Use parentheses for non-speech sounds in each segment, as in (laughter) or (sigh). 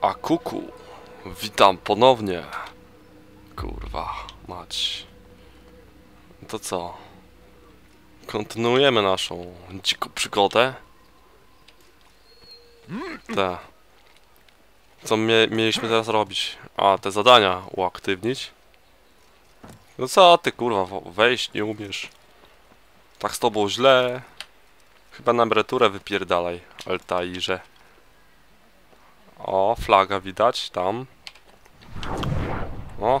A kuku, witam ponownie. Kurwa, mać. To co? Kontynuujemy naszą dziką przygodę. Te. Co mie mieliśmy teraz robić? A, te zadania uaktywnić. No co ty kurwa, wejść nie umiesz. Tak z tobą źle. Chyba na emeryturę wypierdalaj, Altairze. O, flaga widać, tam. O,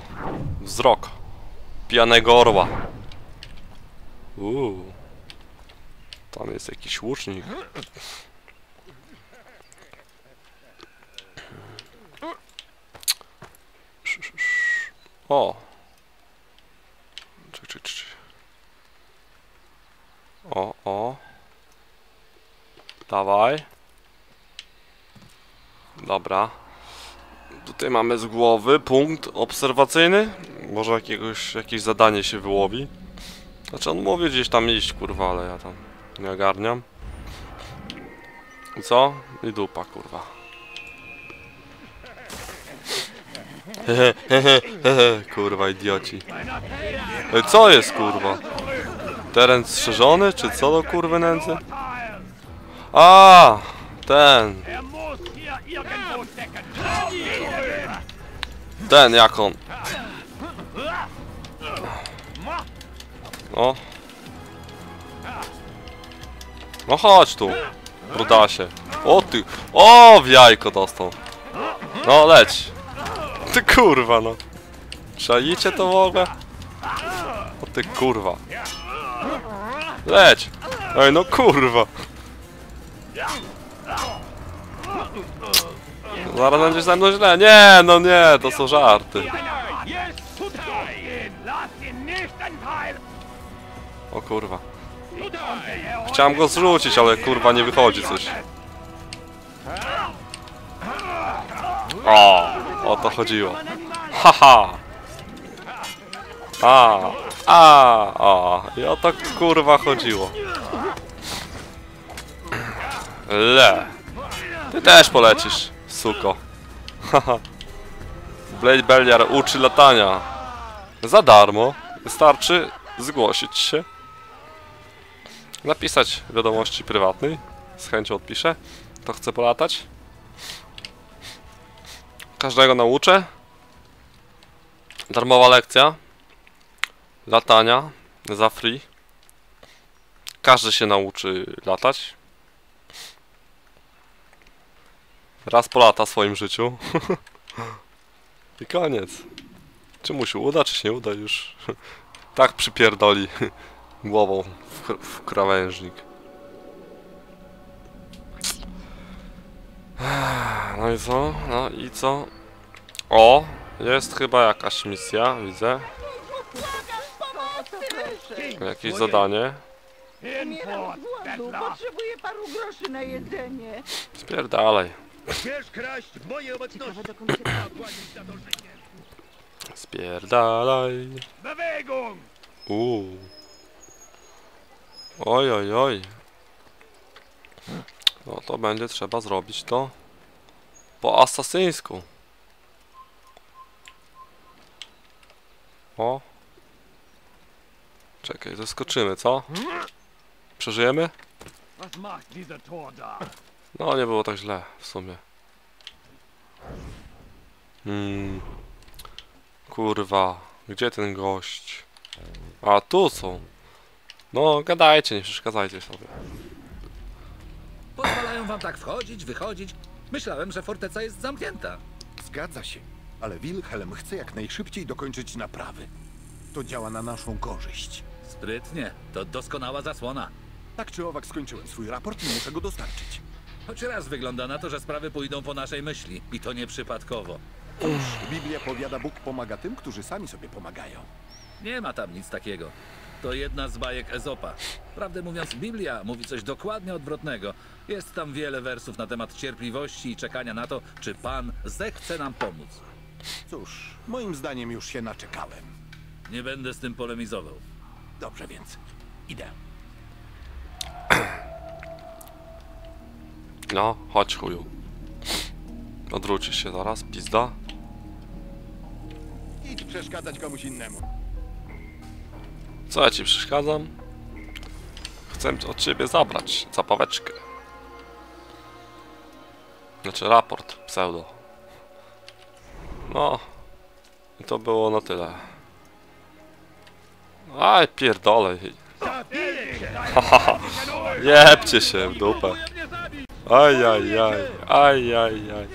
wzrok. Pijanego orła. Uuu. Tam jest jakiś łucznik. O. O, o. Dawaj. Dobra. Tutaj mamy z głowy punkt obserwacyjny. Może jakiegoś, jakieś zadanie się wyłowi. Znaczy on mówi gdzieś tam iść, kurwa, ale ja tam nie ogarniam. I co? I dupa, kurwa. (laughs) Kurwa, idioci. Co jest, kurwa? Teren strzeżony, czy co do kurwy nędzy? A, ten, ten, jak on? O. No chodź tu, brudasie. O ty, o w jajko dostał. No leć. Ty kurwa no. Czaicie to w ogóle? O ty kurwa. Leć. Ej no kurwa. Zaraz będzie ze mną źle. Nie, no nie, to są żarty. O kurwa. Chciałem go zrzucić, ale kurwa nie wychodzi coś. O, o to chodziło. Haha. A, a, a. I o to kurwa chodziło. Le. Ty też polecisz, suko. Haha. (laughs) Blade Belliar uczy latania. Za darmo. Wystarczy zgłosić się. Napisać wiadomości prywatnej. Z chęcią odpiszę. To chcę polatać. Każdego nauczę. Darmowa lekcja. Latania. Za free. Każdy się nauczy latać. Raz polata w swoim życiu. (laughs) I koniec. Czy mu się uda, czy się nie uda już. (laughs) tak przypierdoli (laughs) głową w, w krawężnik. No i co? No i co? O! Jest chyba jakaś misja, widzę. Jakieś zadanie. Hinfort, Głodu, Bettler! potrzebuję paru groszy na jedzenie. Spierdalaj. Śmiesz kraść w mojej obecności. Spierdalaj. Bewegung! Uuu. Oj, oj, oj. No to będzie trzeba zrobić to po asasyńsku. O. Czekaj, zaskoczymy, co? Przeżyjemy? Was macht dieser Tor da? No, nie było tak źle w sumie. Hmm. Kurwa, gdzie ten gość? A, tu są. No, gadajcie, nie przeszkadzajcie sobie. Pozwalają wam tak wchodzić, wychodzić. Myślałem, że forteca jest zamknięta. Zgadza się, ale Wilhelm chce jak najszybciej dokończyć naprawy. To działa na naszą korzyść. Sprytnie, to doskonała zasłona. Tak czy owak skończyłem swój raport i muszę go dostarczyć. Choć raz wygląda na to, że sprawy pójdą po naszej myśli. I to nieprzypadkowo. Biblia powiada, Bóg pomaga tym, którzy sami sobie pomagają. Nie ma tam nic takiego. To jedna z bajek Ezopa. Prawdę mówiąc, Biblia mówi coś dokładnie odwrotnego. Jest tam wiele wersów na temat cierpliwości i czekania na to, czy Pan zechce nam pomóc. Cóż, moim zdaniem już się naczekałem. Nie będę z tym polemizował. Dobrze więc, idę. No, chodź chuju. Odwrócisz się zaraz, pizda. Idź przeszkadzać komuś innemu. Co ja ci przeszkadzam? Chcę od ciebie zabrać zapaweczkę. Znaczy raport, pseudo. No. I to było na tyle. Aj, pierdolej. (laughs) Jebcie się w dupę. Aj, aj, aj, aj, aj, aj.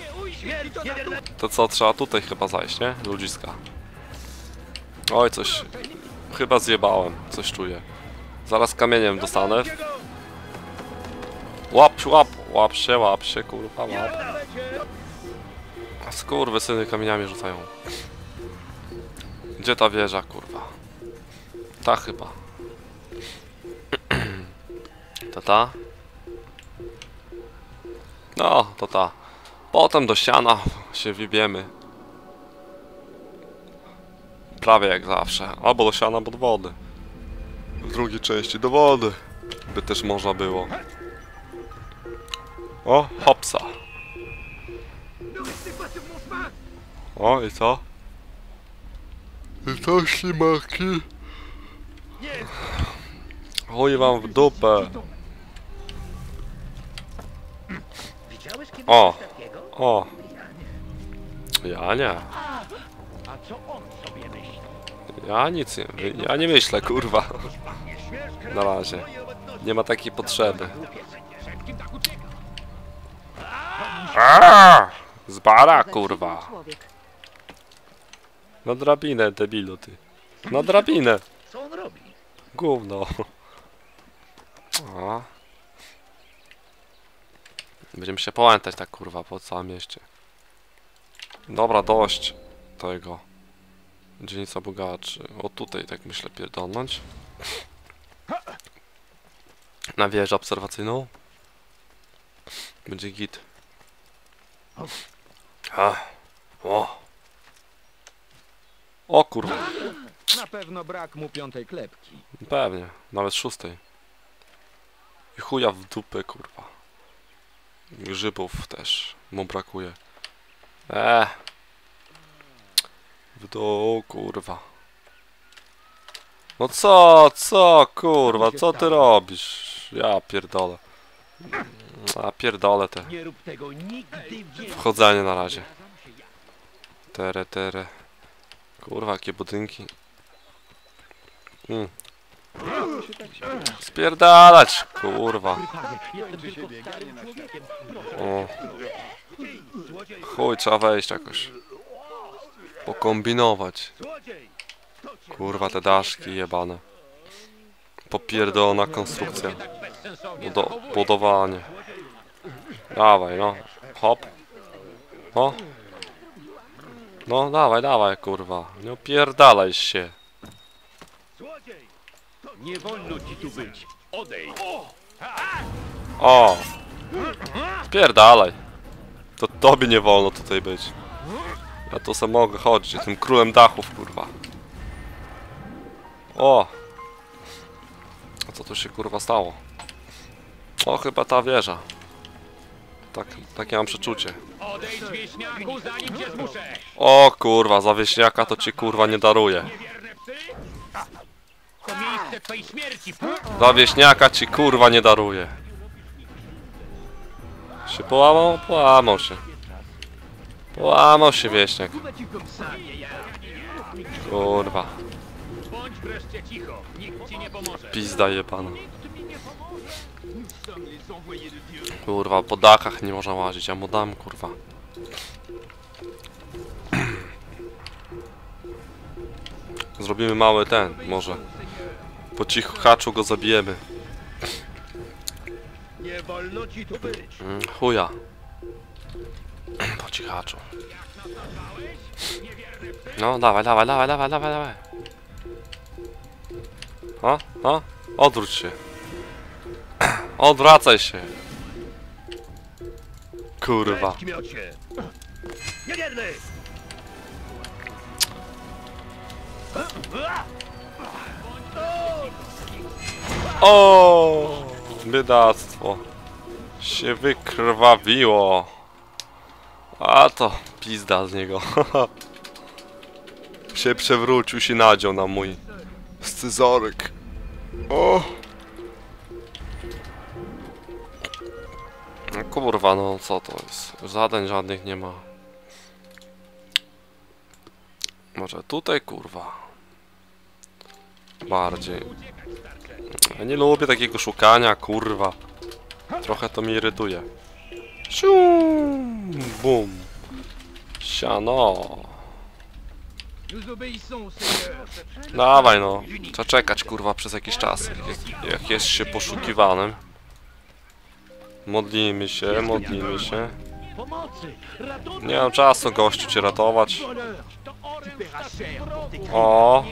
To co, trzeba tutaj chyba zajść, nie? Ludziska. Oj, coś... Chyba zjebałem, coś czuję. Zaraz kamieniem dostanę. Łap, łap, łap się, łap się, kurwa, łap. Skurwy syny kamieniami rzucają. Gdzie ta wieża, kurwa? Ta chyba. (clears throat) To ta? No, to ta. Potem do ściana się wybiemy. Prawie jak zawsze. Albo do ściana, albo do wody. W drugiej części do wody. By też można było. O, hopsa. O, i co? I co, ślimaki? Chuj wam w dupę. O. O. Ja nie. A co on sobie myśli? Ja nic nie. Ja nie myślę, kurwa. Na razie. Nie ma takiej potrzeby. Aaaa! Zbara, kurwa. Na drabinę, debilu, ty. Na drabinę. Co on robi? Gówno. (laughs) O. Będziemy się połętać tak kurwa po całym mieście. Dobra, dość tego. Dzielnica bogaczy. O tutaj tak myślę pierdolnąć. Na wieżę obserwacyjną. Będzie git. A. O. O kurwa. Na pewno brak mu piątej klepki. Pewnie, nawet szóstej. I chuja w dupę, kurwa. Grzybów też mu brakuje. Eee. W dół, kurwa. No co, co, kurwa, co ty robisz? Ja pierdolę. A pierdolę te. Wchodzenie na razie. Tere, tere. Kurwa, jakie budynki. Mm. Spierdalać, kurwa. O. Chuj, trzeba wejść jakoś. Pokombinować. Kurwa, te daszki jebane. Popierdolona konstrukcja. Budo budowanie. Dawaj, no. Hop. O. No, dawaj, dawaj, kurwa. Nie opierdalaj się. Nie wolno ci tu być. Odejdź. O! Spierdalaj! To tobie nie wolno tutaj być. Ja tu sam mogę chodzić, tym królem dachów, kurwa. O! A co tu się kurwa stało? O, chyba ta wieża. Tak, takie mam przeczucie. O kurwa, za wieśniaka to ci kurwa nie daruję. Twej śmierci. Ci kurwa nie daruję. Się połamał? Połamał się. Połamał się wieśniak. Kurwa. Bądź wreszcie cicho. Nikt ci nie pomoże. Pizda jebana. Kurwa, po dachach nie można łazić, ja mu dam, kurwa. (clears throat) Zrobimy mały ten, może. Po cichu haczu go zabijemy. Nie wolno ci tu być! Mm, chuja. Po cichaczu. No, dawaj, dawaj, dawaj, dawaj, dawaj, dawaj. O, o, odwróć się. Odwracaj się. Kurwa. Niewierny! O, biedactwo. Się wykrwawiło. A to pizda z niego. (laughs) się przewrócił, się nadział na mój scyzoryk. O! No kurwa, no co to jest? Zadań żadnych nie ma. Może tutaj kurwa. Bardziej. Ja nie lubię takiego szukania, kurwa. Trochę to mnie irytuje. Siu, bum. Siano. Dawaj no. Trzeba czekać kurwa przez jakiś czas. Jak, jak jest się poszukiwanym. Modlimy się, modlimy się. Nie mam czasu gościu cię ratować. O,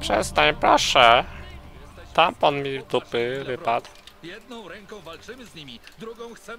przestań proszę. Tampon mi dupy wypadł. Jedną ręką walczymy z nimi, drugą chcemy